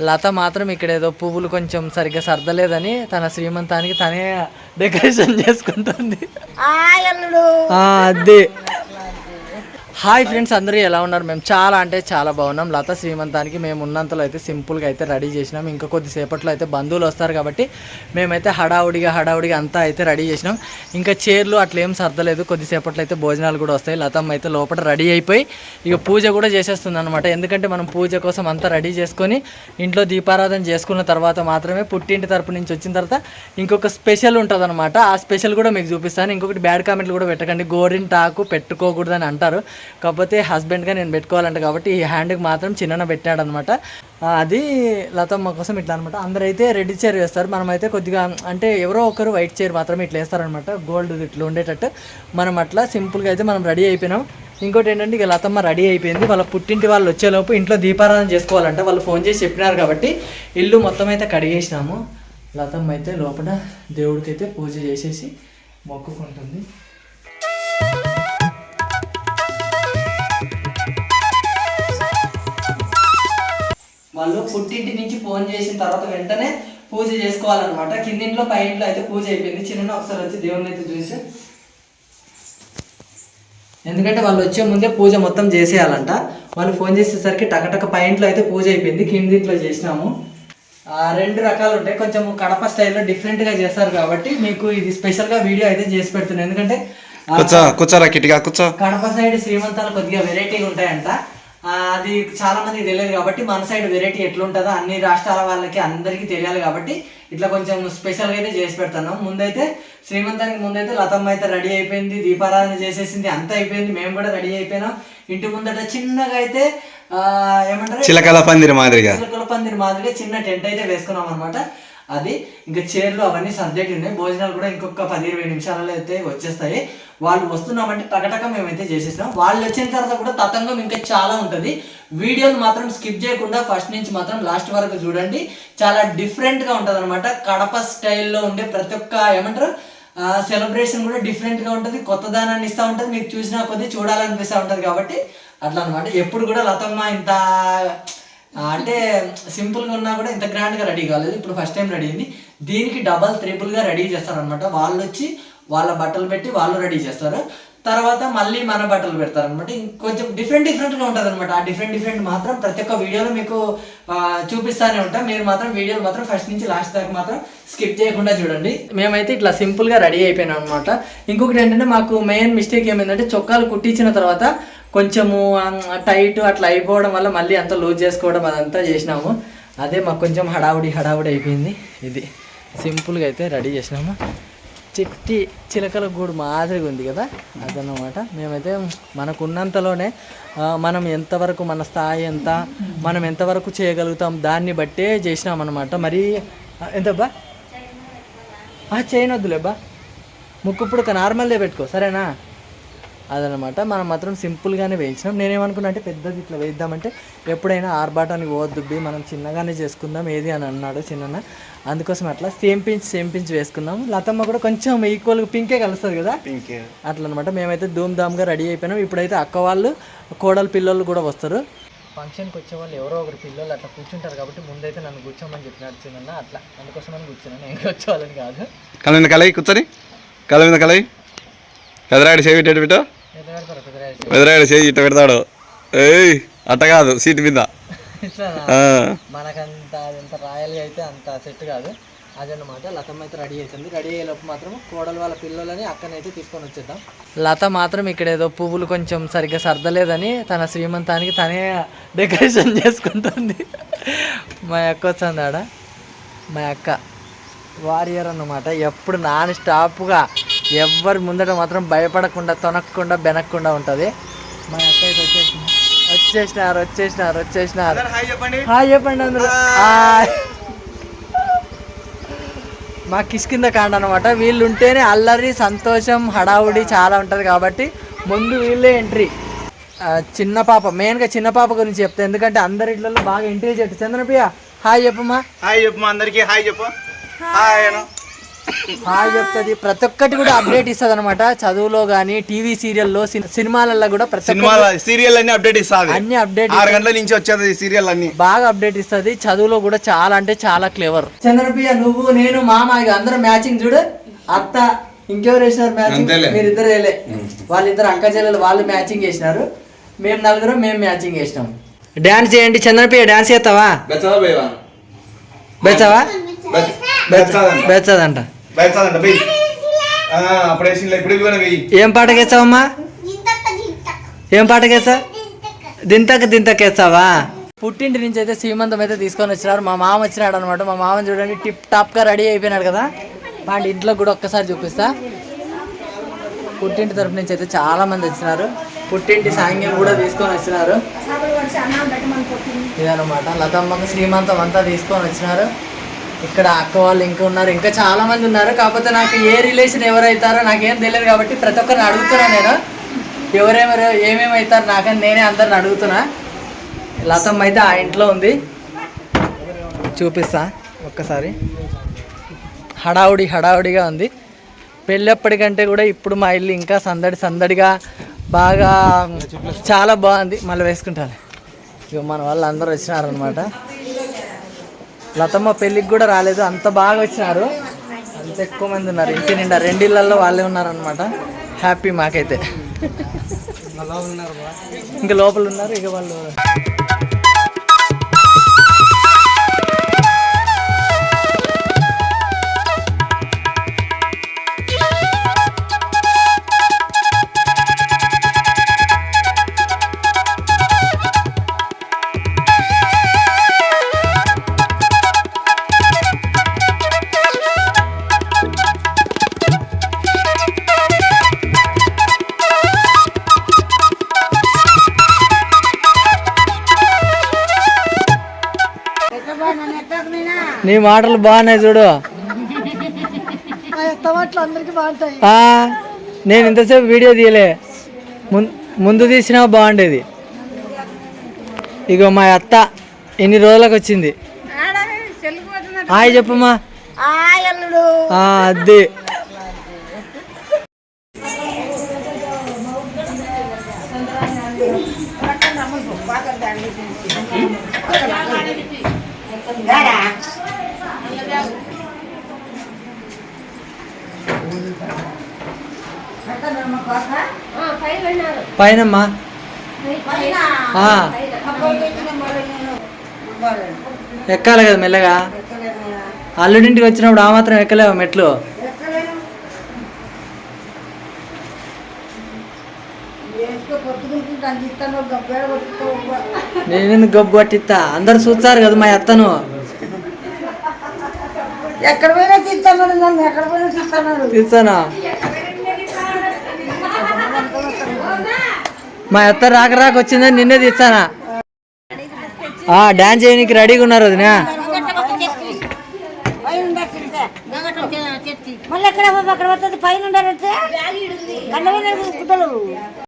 లత మాత్రం ఇక్కడ ఏదో పువ్వులు కొంచెం సరిగ్గా సర్దలేదని తన శ్రీమంతానికి తనే డెకరేషన్ చేసుకుంటుంది. ఆ, అదే. హాయ్ ఫ్రెండ్స్ అందరూ ఎలా ఉన్నారు? మేము చాలా అంటే చాలా బాగున్నాం. లత శ్రీమంతానికి మేము ఉన్నంతలో అయితే సింపుల్గా అయితే రెడీ చేసినాం. ఇంకా కొద్దిసేపట్లో అయితే బంధువులు వస్తారు కాబట్టి మేమైతే హడావుడిగా హడావుడిగా అంతా అయితే రెడీ చేసినాం. ఇంకా చైర్లు అట్లేం సర్దలేదు. కొద్దిసేపట్లో అయితే భోజనాలు కూడా వస్తాయి. లతమ్మ అయితే లోపల రెడీ అయిపోయి ఇక పూజ కూడా చేసేస్తుంది అనమాట ఎందుకంటే మనం పూజ కోసం అంతా రెడీ చేసుకొని ఇంట్లో దీపారాధన చేసుకున్న తర్వాత మాత్రమే పుట్టింటి తరపు నుంచి వచ్చిన తర్వాత ఇంకొక స్పెషల్ ఉంటుంది ఆ స్పెషల్ కూడా మీకు చూపిస్తాను. ఇంకొకటి బ్యాడ్ కామెంట్లు కూడా పెట్టకండి. గోరింటాకు పెట్టుకోకూడదని అంటారు. కాకపోతే హస్బెండ్గా నేను పెట్టుకోవాలంట కాబట్టి ఈ హ్యాండ్కి మాత్రం చిన్న పెట్టాడు అనమాట అది లతమ్మ కోసం ఇట్లా అనమాట అందరైతే రెడ్ చైర్ వేస్తారు. మనమైతే కొద్దిగా అంటే ఎవరో ఒకరు వైట్ చైర్ మాత్రమే ఇట్లా వేస్తారనమాట. గోల్డ్ ఇట్లా ఉండేటట్టు. మనం అట్లా సింపుల్గా అయితే మనం రెడీ అయిపోయినాం. ఇంకోటి ఏంటంటే ఇక లతమ్మ రెడీ అయిపోయింది. వాళ్ళ పుట్టింటి వాళ్ళు వచ్చేలోపు ఇంట్లో దీపారాధన చేసుకోవాలంట. వాళ్ళు ఫోన్ చేసి చెప్పినారు కాబట్టి ఇల్లు మొత్తం అయితే కడిగేసినాము. లతమ్మ అయితే లోపల దేవుడికి అయితే పూజ చేసేసి మొక్కుకుంటుంది. వాళ్ళు పుట్టింటి నుంచి ఫోన్ చేసిన తర్వాత వెంటనే పూజ చేసుకోవాలన్నమాట. కిందింట్లో పై ఇంట్లో అయితే పూజ అయిపోయింది. చిన్న ఒకసారి వచ్చి దేవుని అయితే చూసి. ఎందుకంటే వాళ్ళు వచ్చే ముందే పూజ మొత్తం చేసేయాలంట. వాళ్ళు ఫోన్ చేసేసరికి టకటక పై ఇంట్లో అయితే పూజ అయిపోయింది. కిందింట్లో చేసినాము. ఆ, రెండు రకాలు ఉంటాయి. కొంచెం కడప స్టైల్లో డిఫరెంట్గా చేస్తారు కాబట్టి మీకు ఇది స్పెషల్గా వీడియో అయితే చేసి పెడుతున్నాను ఎందుకంటే కడప సైడ్ శ్రీమంతాలు కొద్దిగా వెరైటీగా ఉంటాయంట. అది చాలా మందికి తెలియదు కాబట్టి మన సైడ్ వెరైటీ ఎట్లుంటుందో అన్ని రాష్ట్రాల వాళ్ళకి అందరికీ తెలియాలి కాబట్టి ఇట్లా కొంచెం స్పెషల్గా అయితే చేసి పెడతాను. ముందైతే శ్రీమంతానికి ముందైతే లతమ్మ అయితే రెడీ అయిపోయింది దీపారాధన చేసేసింది అంతా అయిపోయింది మేము కూడా రెడీ అయిపోయినాం. ఇంటి ముందట చిన్నగా అయితే ఆ, ఏమంటారు? చిలకల పందిరి మాదిరిగా. చిలకల పందిరి మాదిరిగా చిన్న టెంట్ అయితే వేసుకున్నాం అనమాట అది ఇంకా చీరలు అవన్నీ సబ్జెక్ట్ ఉన్నాయి. భోజనాలు కూడా ఇంకొక పది ఇరవై నిమిషాలలో అయితే వచ్చేస్తాయి. వాళ్ళు వస్తున్నామంటే టకటక మేమైతే చేసేసినాం వాళ్ళు వచ్చిన తర్వాత కూడా తతంగం ఇంకా చాలా ఉంటుంది. వీడియోలు మాత్రం స్కిప్ చేయకుండా ఫస్ట్ నుంచి మాత్రం లాస్ట్ వరకు చూడండి. చాలా డిఫరెంట్గా ఉంటుంది అనమాట కడప స్టైల్లో ఉండే ప్రతి ఒక్క ఏమంటారు? సెలబ్రేషన్ కూడా డిఫరెంట్గా ఉంటుంది. కొత్త దానాన్ని ఇస్తూ ఉంటుంది. మీకు చూసినా కొద్దీ చూడాలనిపిస్తూ ఉంటుంది కాబట్టి అట్లా అనమాట ఎప్పుడు కూడా లతమ్మ ఇంత అంటే సింపుల్గా ఉన్నా కూడా ఇంత గ్రాండ్గా రెడీ కాలేదు. ఇప్పుడు ఫస్ట్ టైం రెడీ అయింది. దీనికి డబల్ త్రిపుల్గా రెడీ చేస్తారనమాట వాళ్ళు వచ్చి వాళ్ళ బట్టలు పెట్టి వాళ్ళు రెడీ చేస్తారు. తర్వాత మళ్ళీ మన బట్టలు పెడతారనమాట ఇంకొంచెం డిఫరెంట్ డిఫరెంట్గా ఉంటుంది అనమాట ఆ డిఫరెంట్ డిఫరెంట్ మాత్రం ప్రతి ఒక్క వీడియోలో మీకు చూపిస్తానే ఉంటాం. మీరు మాత్రం వీడియోలు మాత్రం ఫస్ట్ నుంచి లాస్ట్ దాకా మాత్రం స్కిప్ చేయకుండా చూడండి. మేమైతే ఇట్లా సింపుల్గా రెడీ అయిపోయినాం అనమాట ఇంకొకటి ఏంటంటే మాకు మెయిన్ మిస్టేక్ ఏమైందంటే చొక్కాలు కుట్టించిన తర్వాత కొంచెము టైట్ అట్లా అయిపోవడం వల్ల మళ్ళీ అంత లూజ్ చేసుకోవడం అదంతా చేసినాము. అదే మాకు కొంచెం హడావుడి హడావుడి అయిపోయింది. ఇది సింపుల్గా అయితే రెడీ చేసినాము. చిట్టి చిలకల గూడు మాదిరిగా ఉంది కదా అదనమాట మేమైతే మనకు ఉన్నంతలోనే మనం ఎంతవరకు మన స్థాయి ఎంత మనం ఎంతవరకు చేయగలుగుతాం దాన్ని బట్టే చేసినాం అనమాట మరి ఎంతబ్బా? ఆ వద్దులేబ్బా ముక్కు ఇప్పుడు నార్మల్దే పెట్టుకో సరేనా? అదనమాట. మనం మాత్రం సింపుల్గానే వేయించినాం. నేనేమనుకున్నా అంటే పెద్దది ఇట్లా వేద్దామంటే ఎప్పుడైనా ఆర్బాటానికి పోవద్దు బి మనం చిన్నగానే చేసుకుందాం. ఏది అని అన్నాడు చిన్న అందుకోసం అట్లా సేమ్ పించ్ సేమ్ పించ్ వేసుకున్నాం. లతమ్మ కూడా కొంచెం ఈక్వల్గా పింకే కలుస్తుంది కదా? అట్లా అనమాట మేమైతే ధూమ్ ధామ్గా రెడీ అయిపోయినాం. ఇప్పుడైతే అక్క వాళ్ళు కోడలు పిల్లలు కూడా వస్తారు. ఫంక్షన్కి వచ్చే వాళ్ళు ఎవరో ఒకరు పిల్లలు అట్లా కూర్చుంటారు కాబట్టి ముందైతే నన్ను కూర్చోమని చెప్పినాడు చిన్న అట్లా. అందుకోసమని కూర్చున్నాను. నేను వచ్చేవాళ్ళని కాదు. మీద కలయి కూర్చొని. మీద కలయి. ఎదరాడు చేయి ఎదరాడు చేయి ఇటు పెడతాడు. ఏయ్ అట్ట కాదు సీట్ మీద. మనకంత ఎంత రాయల్గా అయితే అంత సెట్ కాదు. అదన్నమాట లతమ్మ అయితే రెడీ అవుతుంది. రెడీ అయ్యేలోపు మాత్రం కోడలు వాళ్ళ పిల్లలని అక్కనైతే తీసుకొని వచ్చేద్దాం. లత మాత్రం ఇక్కడ ఏదో పువ్వులు కొంచెం సరిగ్గా సర్దలేదని తన శ్రీమంతానికి తనే డెకరేషన్ చేసుకుంటుంది. మా అక్క వచ్చింది ఆడ. మా అక్క. వారియర్ అన్నమాట. ఎప్పుడు నాన్ స్టాప్గా ఎవ్వరి ముందట మాత్రం భయపడకుండా తొనక్కుండా బెనక్కుండా ఉంటుంది. మా అక్క వచ్చేసినారు వచ్చేసినారు వచ్చేసినారు. హాయ్ చెప్పండి. అందరూ. హాయ్. మా కిష్కింద కాండ అనమాట వీళ్ళు ఉంటేనే అల్లరి సంతోషం హడావుడి చాలా ఉంటుంది కాబట్టి ముందు వీళ్ళే ఎంట్రీ. చిన్న పాప మెయిన్గా చిన్న పాప గురించి చెప్తా ఎందుకంటే అందరి ఇళ్ళలో బాగా ఎంట్రీ చెట్టు చంద్రప్రియ హాయ్ చెప్పమ్మా. హాయ్ చెప్పు మా అందరికి హాయ్ చెప్పు. హాయ్ అను. హాయ్ చెప్తుంది. ప్రతి ఒక్కటి కూడా అప్డేట్ ఇస్తుంది అనమాట చదువులో కానీ టీవీ సీరియల్లో సినిమాలలో కూడా ప్రతి సినిమాల సీరియల్ అన్ని అప్డేట్ ఇస్తుంది. అన్ని అప్డేట్ ఆరు గంటల నుంచి వచ్చేది సీరియల్ అన్ని బాగా అప్డేట్ ఇస్తుంది. చదువులో కూడా చాలా అంటే చాలా క్లేవర్ చంద్రప్రియ నువ్వు నేను మామ ఇక అందరం మ్యాచింగ్ చూడు. అత్త ఇంకెవరు వేసినారు మ్యాచింగ్. మీరిద్దరు వేయలే వాళ్ళిద్దరు అక్క చెల్లెలు వాళ్ళు మ్యాచింగ్ చేసినారు. మేము నలుగురం మేము మ్యాచింగ్ చేసినాం. డాన్స్ చేయండి. చంద్రప్రియ డాన్స్ చేస్తావా? బెచ్చావా బెచ్చదంట. అప్పుడు వేసి ఇప్పుడు ఏం వేస్తావమ్మా ఏం పాటకి వేస్తా దింతక దింతక వేస్తావా పుట్టింటి నుంచి అయితే సీమంతం అయితే తీసుకొని వచ్చినారు. మా మామ వచ్చినాడు అనమాట మా మామ చూడండి టిప్ టాప్గా రెడీ అయిపోయినాడు కదా. వాడి ఇంట్లో కూడా ఒక్కసారి చూపిస్తా. పుట్టింటి తరపు నుంచి అయితే చాలా మంది వచ్చినారు. పుట్టింటి సాంగ్యం కూడా తీసుకొని వచ్చినారు. ఇదనమాట లతమ్మకు శ్రీమంతం అంతా తీసుకొని వచ్చినారు. ఇక్కడ అక్క వాళ్ళు ఇంకా ఉన్నారు. ఇంకా చాలా మంది ఉన్నారు. కాకపోతే నాకు ఏ రిలేషన్ ఎవరైతారో నాకేం తెలియదు కాబట్టి ప్రతి ఒక్కరిని అడుగుతున్నా నేను. ఎవరెవరు ఏమేమి అవుతారు నాకని నేనే అందరిని అడుగుతున్నా. లతమ్మ అయితే ఆ ఇంట్లో ఉంది. చూపిస్తా ఒక్కసారి. హడావుడి హడావుడిగా ఉంది. పెళ్ళప్పటికంటే కూడా ఇప్పుడు మా ఇల్లు ఇంకా సందడి సందడిగా బాగా చాలా బాగుంది. మళ్ళీ వేసుకుంటాను ఇక మన వాళ్ళు అందరూ వచ్చినారనమాట లతమ్మ పెళ్ళికి కూడా రాలేదు. అంత బాగా వచ్చినారు. అంత ఎక్కువ మంది ఉన్నారు. ఇంటి నిండా రెండిళ్ళల్లో వాళ్ళే ఉన్నారనమాట హ్యాపీ మాకైతే. ఇంకా లోపల ఉన్నారు. ఇక వాళ్ళు నీ మాటలు బాగున్నాయి చూడు. నేను ఇంతసేపు వీడియో తీయలే. ముందు తీసినా బాగుండేది. ఇగో మా అత్త ఎన్ని రోజులకు వచ్చింది? హాయ్ చెప్పమ్మా. అది పైనమ్మా. ఆ, ఎక్కాలి కదా మెల్లగా. అల్లుడింటికి వచ్చినప్పుడు ఆ మాత్రం ఎక్కలేవు మెట్లు. నేను గబ్బు పట్టిస్తా? అందరు చూస్తారు కదా మా అత్తను. ఎక్కడ పోయినా తీస్తాను ఎక్కడ పోయినా తీస్తాను తీస్తానా? మా అత్త రాక రాక వచ్చిందని నిన్నే తెచ్చానా? ఆ డాన్స్ చేయడానికి రెడీగా ఉన్నారు వదినా. మళ్ళీ ఎక్కడ అక్కడ పోతుంది పైన ఉండాలంటే?